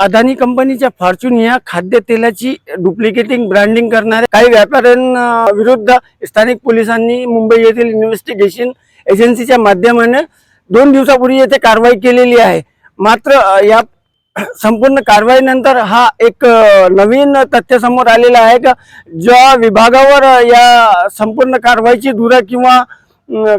अदानी कंपनीच्या फॉर्च्यून या खाद्यतेलाची डुप्लिकेटिंग ब्रँडिंग करणाऱ्या काही व्यापाऱ्यांविरुद्ध स्थानिक पोलिसांनी मुंबई येथील इन्व्हेस्टिगेशन एजन्सीच्या माध्यमाने दोन दिवसापूर्वी येथे कारवाई केलेली आहे. मात्र या संपूर्ण कारवाईनंतर हा एक नवीन तथ्य समोर आलेला आहे का? ज्या विभागावर या संपूर्ण कारवाईची धुरा किंवा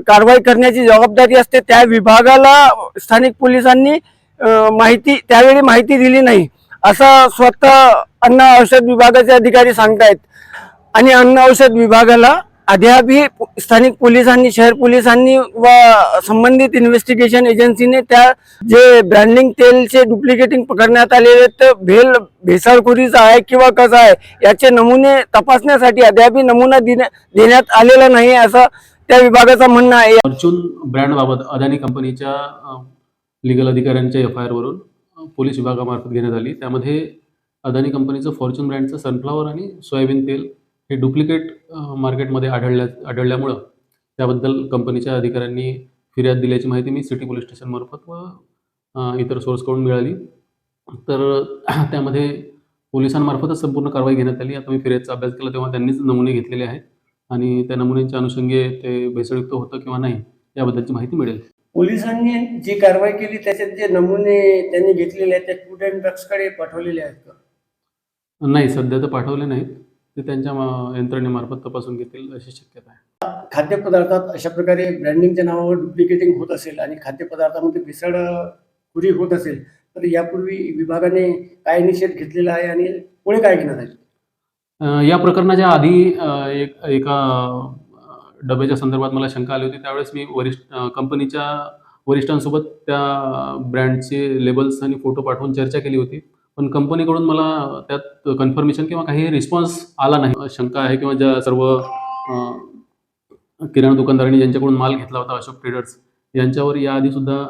कारवाई करण्याची जबाबदारी असते त्या विभागाला स्थानिक पोलिसांनी माहिती त्यावेळी माहिती दिली नाही. असं स्वतः अन्न औषध विभागाचे अधिकारी सांगतायत. आणि अन्न औषध विभागाला अद्यापही स्थानिक पोलिसांनी शहर पोलिसांनी व संबंधित इन्व्हेस्टिगेशन एजन्सीने त्या जे ब्रँडिंग तेलचे डुप्लिकेटिंग पकडण्यात आलेले तर भेल भेसाळखोरीचा आहे किंवा कसा आहे याचे नमुने तपासण्यासाठी अद्यापही नमुना देण्या- देण्यात आलेला नाही असं त्या विभागाचं म्हणणं आहे. फॉर्च्यून ब्रँडबाबत अदानी कंपनीच्या लिगल अधिकाऱ्यांच्या एफ आय आरवरून पोलीस विभागामार्फत घेण्यात आली. त्यामध्ये अदानी कंपनीचं फॉर्च्यून ब्रँडचं सनफ्लॉवर आणि सोयाबीन तेल हे डुप्लिकेट मार्केटमध्ये आढळल्या आढळल्यामुळं त्याबद्दल कंपनीच्या अधिकाऱ्यांनी फिर्याद दिल्याची माहिती मी सिटी पोलीस स्टेशनमार्फत व इतर सोर्सकडून मिळाली. तर त्यामध्ये पोलिसांमार्फतच संपूर्ण कारवाई घेण्यात आली. आता मी फिर्यादचा अभ्यास केला तेव्हा त्यांनीच नमुने घेतलेले आहेत आणि त्या नमुन्यांच्या अनुषंगे ते भेसळयुक्त होतं किंवा नाही याबद्दलची माहिती मिळेल. पोलिसांनी जी कारवाई केली त्याच्यात जे नमुने त्यांनी घेतलेले आहेत ते फूड अँड ड्रग्सकडे पाठवलेले आहेत का? नाही सध्या तर पाठवले नाहीत. ते त्यांच्या मा- यंत्रणेमार्फत तपासून घेतील अशी शक्यता आहे. खाद्यपदार्थात अशा प्रकारे ब्रँडिंगच्या नावावर डुप्लिकेटिंग होत असेल आणि खाद्यपदार्थामध्ये भेसळ पुरी होत असेल तर यापूर्वी विभागाने काय निषेध घेतलेला आहे आणि पुढे काय घेण्यात आले अ, या प्रकरणाच्या आधी अ, एक एका डब्याच्या संदर्भात मला शंका आली होती. त्यावेळेस मी वरिष्ठ कंपनीच्या वरिष्ठांसोबत त्या ब्रँडचे लेबल्स आणि फोटो पाठवून चर्चा केली होती. पण कंपनीकडून मला त्यात कन्फर्मेशन किंवा काही रिस्पॉन्स आला नाही. शंका आहे किंवा ज्या सर्व किराणा दुकानदारांनी ज्यांच्याकडून माल घेतला होता अशोक ट्रेडर्स यांच्यावर याआधी सुद्धा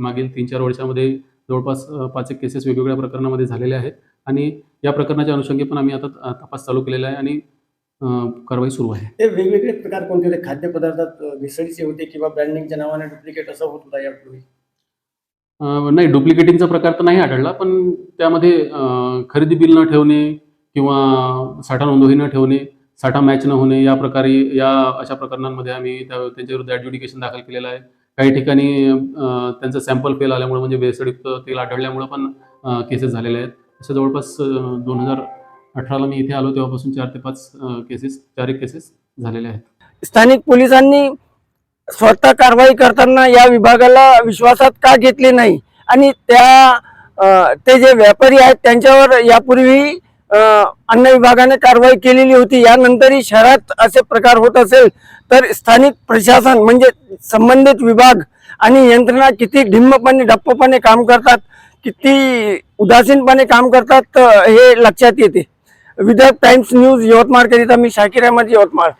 मागील तीन चार वर्षामध्ये जवळपास पाच एक केसेस वेगवेगळ्या प्रकरणामध्ये झालेल्या आहेत. आणि या प्रकरणाच्या अनुषंगी पण आम्ही आता तपास चालू केलेला आहे. आणि कारवाई सुरू आहे. ते वेगवेगळे प्रकार कोणते होते? खाद्यपदार्थात भेसळीचे होते किंवा ब्रँडिंगच्या नावाने डुप्लिकेट असं होत होता यापूर्वी? नाही डुप्लिकेटिंगचा प्रकार तर नाही आढळला पण त्यामध्ये खरेदी बिल न ठेवणे किंवा साठा नोंदवही न ठेवणे साठा मॅच न होणे या प्रकारे या अशा प्रकरणांमध्ये आम्ही त्या त्यांच्याविरुद्ध ॲड्ज्युडिकेशन दाखल केलेलं आहे. काही ठिकाणी त्यांचं सॅम्पल फेल आल्यामुळे म्हणजे भेसळयुक्त तेल आढळल्यामुळे पण केसेस झालेले आहेत. असं जवळपास दोन हजार अठराला मी इथे आलो तेव्हापासून चार ते पाच केसेस चार एक केसेस झालेले आहेत. स्थानिक पोलिसांनी स्वतः कारवाई करताना या विभागाला विश्वासात का घेतले नाही? आणि त्या ते जे व्यापारी आहेत त्यांच्यावर यापूर्वी अन्न विभागाने कारवाई केलेली होती. यानंतरही शहरात असे प्रकार होत असेल तर स्थानिक प्रशासन म्हणजे संबंधित विभाग आणि यंत्रणा किती ढिम्मपणे डप्पपणे काम करतात किती उदासीनपणे काम करतात हे लक्षात येते. विदर्भ टाइम्स न्यूज यवतमाळकरिता मी शाकिर अहमद यवतमाळ.